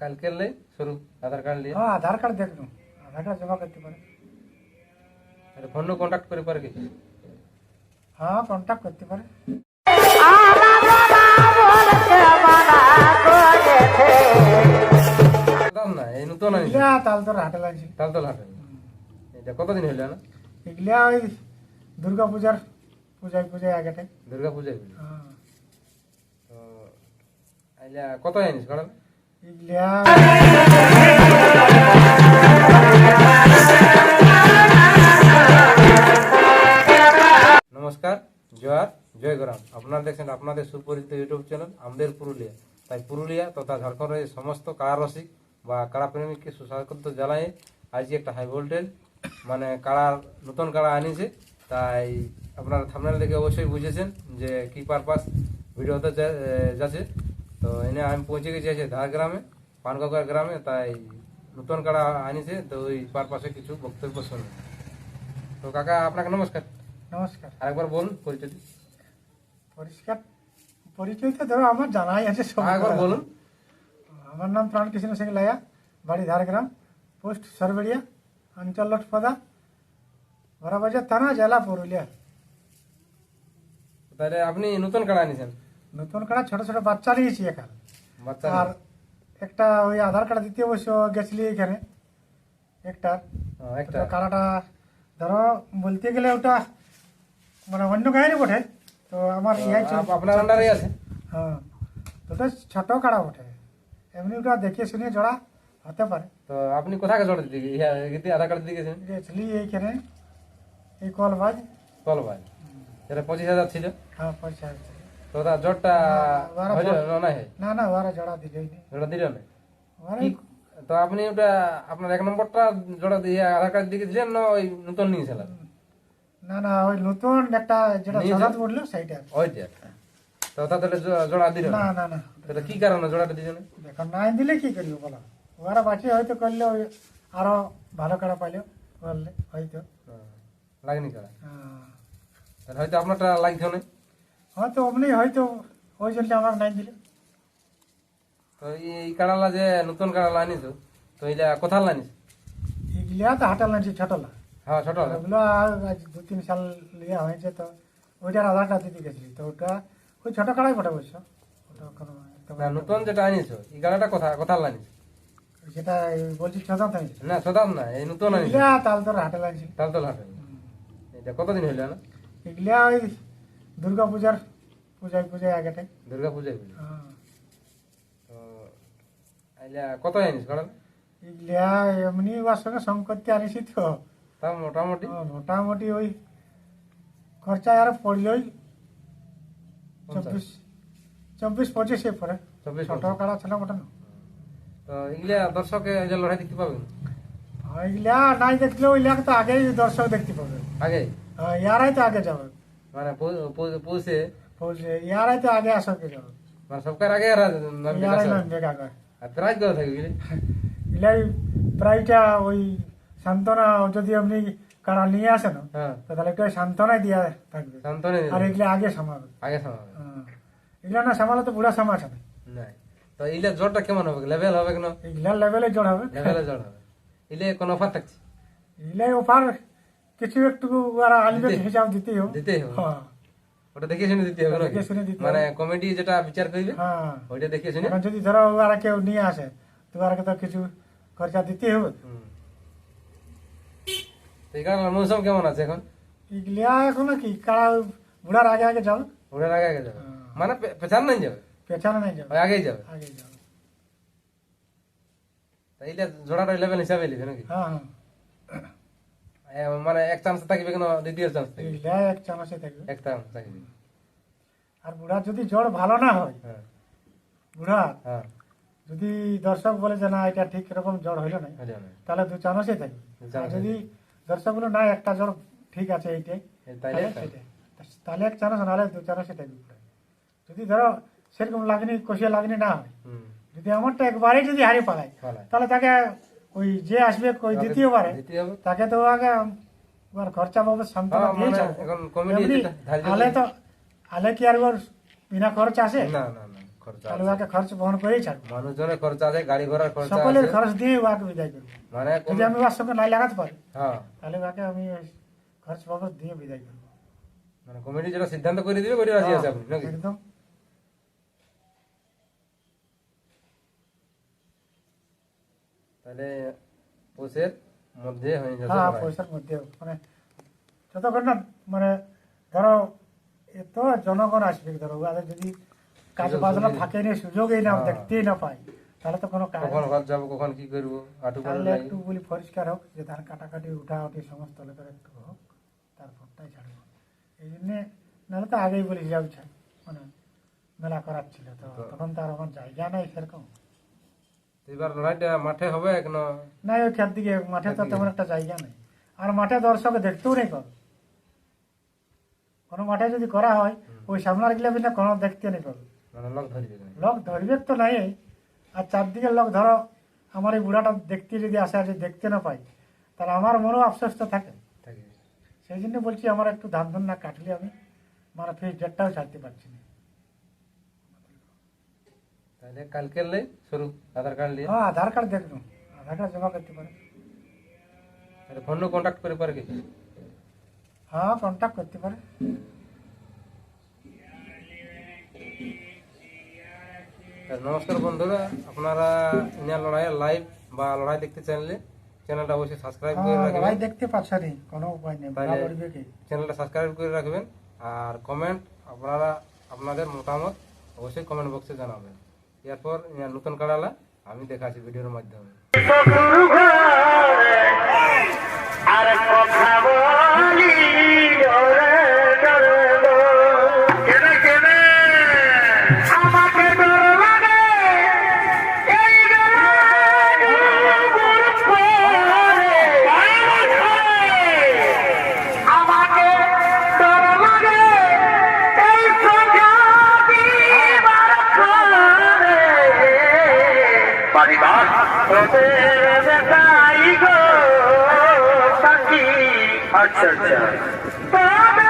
কালকে লাই শুরু আধার কার্ড নিয়ে। হ্যাঁ আধার কার্ড দেখলুম আধার কার্ড জমা করতে পারে। ফোন কন্ট্যাক্ট করে পারে কি? হ্যাঁ কন্ট্যাক্ট করতে পারে। দাম না এই নতুন আনিস এগুলা তাল হাটে লাগছে। তাল হাটে। এটা কতদিন হইল না এগুলা ওই দুর্গা পূজার পূজায় পূজায় আগেটে দুর্গা পূজায়। হ্যাঁ। তো আইলা কত আনিস কারণ নমস্কার, জয়ার জয়গ্রাম আপনারা দেখছেন আপনাদের সুপরিচিত ইউটিউব চ্যানেল, আমাদের পুরুলিয়া। তাই পুরুলিয়া তথা ঝাড়খণ্ডের সমস্ত কাড়া রসিক বা কাড়া প্রেমিককে সুস্বাগত জানাই। আজকে একটা হাই ভোল্টেজ মানে কাড়ার নতুন কাড়া আনিছে। তাই আপনারা থামনেল দেখে অবশ্যই বুঝেছেন যে কি পারপাস ভিডিওতে যাচ্ছে। তো এনে আমি পৌঁছে গেছি আছে ঝাড়গ্রামে পানকাকার গ্রামে তাই নতুন কাড়া আনিছে তো ওই পারপাসে কিছু বক্তব্য শুনুন তো কাকা আপনাকে নমস্কার নমস্কার আরেকবার বলুন পরিচয় পরিষ্কার পরিচয় তো ধরো আমার জানাই আছে সব আরেকবার বলুন আমার নাম প্রাণ কৃষ্ণ সিং লায়া বাড়ি ঝাড়গ্রাম পোস্ট সরবেড়িয়া অঞ্চল লটপদা বড়বাজার থানা জেলা পুরুলিয়া তাহলে আপনি নতুন কাড়া আনিছেন নতুন কাড়া ছোট ছোট বাচ্চা নিয়েছি এখানে। বাচ্চা আর একটা ওই আধার কার্ড দিতে অবশ্য গেছিলি এখানে একটা। একটা। কাড়াটা ধরো বলতে গেলে ওটা মানে অন্য গায়েরই বটে। তো আমার আপনার আন্ডারে আছে? হ্যাঁ। তো ওটা ছোট কাড়া বটে। এমনি ওটা দেখে শুনে জোড়া হতে পারে। তো আপনি কোথাকে জড় দিতে ইহা আধার কার্ড দিয়ে গেছেন গেছিলি এইখানে এই কলবাজ। কল ভাই যেটা পঁচিশ হাজার ছিল? হ্যাঁ পয়সা আছে। তো ওটা জটটা। না না না ওরা জোড়া দিলেই নি। জোড়া দিল না? তো আপনি ওটা আপনার এক নম্বরটা জোড়া দিয়ে আধার কার্ড দিয়ে দিলেন না ওই নতুন নিয়েছিলেন? না না ওই নতুন একটা যেটা? সদাত বলল সেইটা। ওইটা তো তাহলে জোড়া দিল না? না না না। তাহলে কি কারণে জোড়াটা দিল না? নাই দিলে কি করিব বলো? ওরা বাঁচিয়ে হয়তো করলে ওই আরও ভালো কাড়া পাইলে বললে হয়তো। হ্যাঁ, লাগনি কাড়া হ্যাঁ। তাহলে হয়তো আপনারটা লাগছে না? হয়তো অমনি হয়তো ওই জন্য আমার নাই দিলে। তো এই কাড়ালা যে নতুন কাড়ালা আনিস তো এইটা কোথার আনিস এগুলা তো হাটাল নাইছি ছোটলা হ্যাঁ ছোট ওগুলো আজ দু তিন সাল লিয়া হয়েছে তো ওইটার আধারটা দিতে গেছিলি তো ওটা ওই ছোট কাড়াই বটে অবশ্য। ওটা কোনো নতুন যেটা আনিস এই কাড়াটা কথা কোথার আনিস সেটা বলছি সদাত হয়েছে না সদাম না এই নতুন আনিস এগুলা তাল তোর হাটে লাগছে তাল তো হাটে। এটা কতদিন হইল না এগুলা ওই দুর্গা পূজার পূজায় পূজায় আগেটে দুর্গা পূজায় হ্যাঁ। তো আইলা কত আনিস কারণ এগুলা এমনি ওর সঙ্গে সঙ্গ করতে আনিছি তো। তা মোটামুটি? হ্যাঁ, মোটামুটি ওই খরচা আর পড়লে ওই চব্বিশ চব্বিশ পঁচিশে পরে। চব্বিশ ছোট। কাড়া ছিল মোটা। তো এগুলা দর্শকে যে লড়াই দেখতে পাবেন? হ্যাঁ, এগুলা নাই দেখলে ওইগুলা তো আগেই দর্শক দেখতে পাবে। আগে হ্যাঁ, ইয়ারাই তো আগে যাবে। মানে পৌ- পৌ- পৌঁছে ইয়ারাই তো আগে যাবে মানে সবকার আগে এরা ইয়ারাই নামবে কাকা আর থাকবে? এলাই প্রায়টা ওই সান্ত্বনা যদি আপনি কারা নিয়ে আসে না হ্যাঁ তাহলে একটা সান্ত্বনাই দিয়া থাকবে। আর এগুলা আগে সামাবে। আগে সামাবে। হ্যাঁ। এগুলা না সামালে তো বুড়া সামাছে না নাই। তো ইলে জ্বরটা কেমন হবে? লেভেল হবে কেন এগুলা লেভেলে জোর হবে। লেভেলে জ্বর হবে। ইলে কোন অফার থাকছে? এগুলাই ওপার কিছু একটু ওরা আলবে দিতে- হিসাব দিতেই হবে দিতেই হবে হ্যাঁ ওটা দেখে শুনে দিতে হবে নাকি? দেখে শুনে দিতে মানে কমেডি যেটা বিচার করবে হ্যাঁ ওইটা দেখে শুনে এখন যদি ধরো ওরা কেউ নিয়ে আসে তো ওরা তো কিছু খরচা দিতেই হবে হুম। তো এই কারণে মৌসুম কেমন আছে এখন এগুলা এখন কি কারা বুড়ার আগে আগে যাবে ওটার আগে আগে যাবে হ্যাঁ। মানে পে- পেছান নাই যাবে পেছনে নাই যাবে ওই আগেই যাবে আগে যাবে তো এইটা জোড়াটা লেভেল হিসাবে লিখে নাকি হ্যাঁ হ্যাঁ এ, মানে এক চান্স থাকবে কেন দ্বিতীয় চান্স থাকবে। এক চামচে থাকবে। এক চান্স থাকবে। আর বুড়ার যদি জড় ভালো না হয় হ্যাঁ। বুড়া হ্যাঁ। যদি দর্শক বলে যে না এটা ঠিক রকম জড় হইল না হলো না। তাহলে দু চামচে থাকবে। যদি দর্শক বলে না একটা জ্বর ঠিক আছে এইটাই তাহলে এক চামচ নাহলে দু চামচে থাকবে যদি ধরো সেরকম লাগনি কষিয়া লাগনি না হয় যদি আমারটা একবারেই যদি হারিয়ে পালায়। তাহলে তাকে ওই যে আসবে ওই দ্বিতীয়বারে তাকে তো আগে ওর খরচা বাবদ সান্ত্বনা যেটা ধার্য আলে তো আলে কি আর ওর বিনা খরচ আসে? না না না খরচা তাহলে আছে। ওকে খরচ বহন করেই ছাড়বো মানুষজনের খরচা আছে গাড়ি ঘোড়ার খরচা সকলের খরচ দিয়ে ওকে বিদায় করব। মানে যদি আমি ওর সঙ্গে নাই লাগাতে পারি হ্যাঁ। তাহলে ওকে আমি ওই খরচ বাবদ দিয়ে বিদায় করব। মানে কমিটি যেটা সিদ্ধান্ত করে দিবে ওইটা রাজি আছে আপনি নাকি? একদম। তাহলে পোষের মধ্যে হয়ে যাবে হ্যাঁ পয়সার মধ্যে মানে যতক্ষণ না মানে ধরো এত জনগণ আসবে ধরো ওদের যদি কাজ বাজনা। থাকে না সুযোগই না হ্যাঁ। দেখতেই না পাই তাহলে তো কোনো কাজ কখন ঘর যাব কখন কি করব তাহলে একটু বলি পরিষ্কার হোক যে ধান কাটাকাটি উঠাউটি সমস্ত লোকের একটু হোক তারপরটাই ছাড়বো। এই জন্যে নাহলে তো আগেই বলি যাও মানে মেলা করার ছিল তো তো- তখন তো আর আমার জায়গা নাই সেরকম। এবার লড়াইটা মাঠে হবে না? না ওই খেত দিকে মাঠে তো তেমন একটা জায়গা নেই। আর মাঠে দর্শক দেখতেও নেই কর কোনো মাঠে যদি করা হয় ওই সামনার গেলে বিনা কোনো দেখতে নেই কর মানে লোক ধরবে তো নাই। আর চারদিকের লোক ধরো আমার এই বুড়াটা দেখতে যদি আসে আর দেখতে না পাই তাহলে আমার মনেও আফসোস তো থাকে। থাকে। সেই জন্য বলছি আমার একটু ধান ধান না কাটলে আমি মানে ফিস ডেটটাও ছাড়তে পারছি না। তাহলে কালকে লাই শুরু আধার কার্ড নিয়ে। হ্যাঁ আধার কার্ড দেখুন আধার কার্ড জমা করতে পারে। তাহলে ফোনও কন্ট্যাক্ট করে পারে কি? হ্যাঁ কন্ট্যাক্ট করতে পারে। তা নমস্কার বন্ধুরা আপনারা ইনার লড়াইয়ের লাইভ বা লড়াই দেখতে চাইলে চ্যানেলটা অবশ্যই সাবস্ক্রাইব করে হ্যাঁ রাখবেন। লড়াই দেখতে কোনো উপায় নেই তাহলে- বরাবরই কি? চ্যানেলটা সাবস্ক্রাইব করে রাখবেন। আর কমেন্ট আপনারা আপনাদের মতামত অবশ্যই কমেন্ট বক্সে জানাবেন। এরপর নতুন কাড়ালা আমি দেখাছি ভিডিওর মাধ্যমে। আর हमारी बात। अच्छा अच्छा।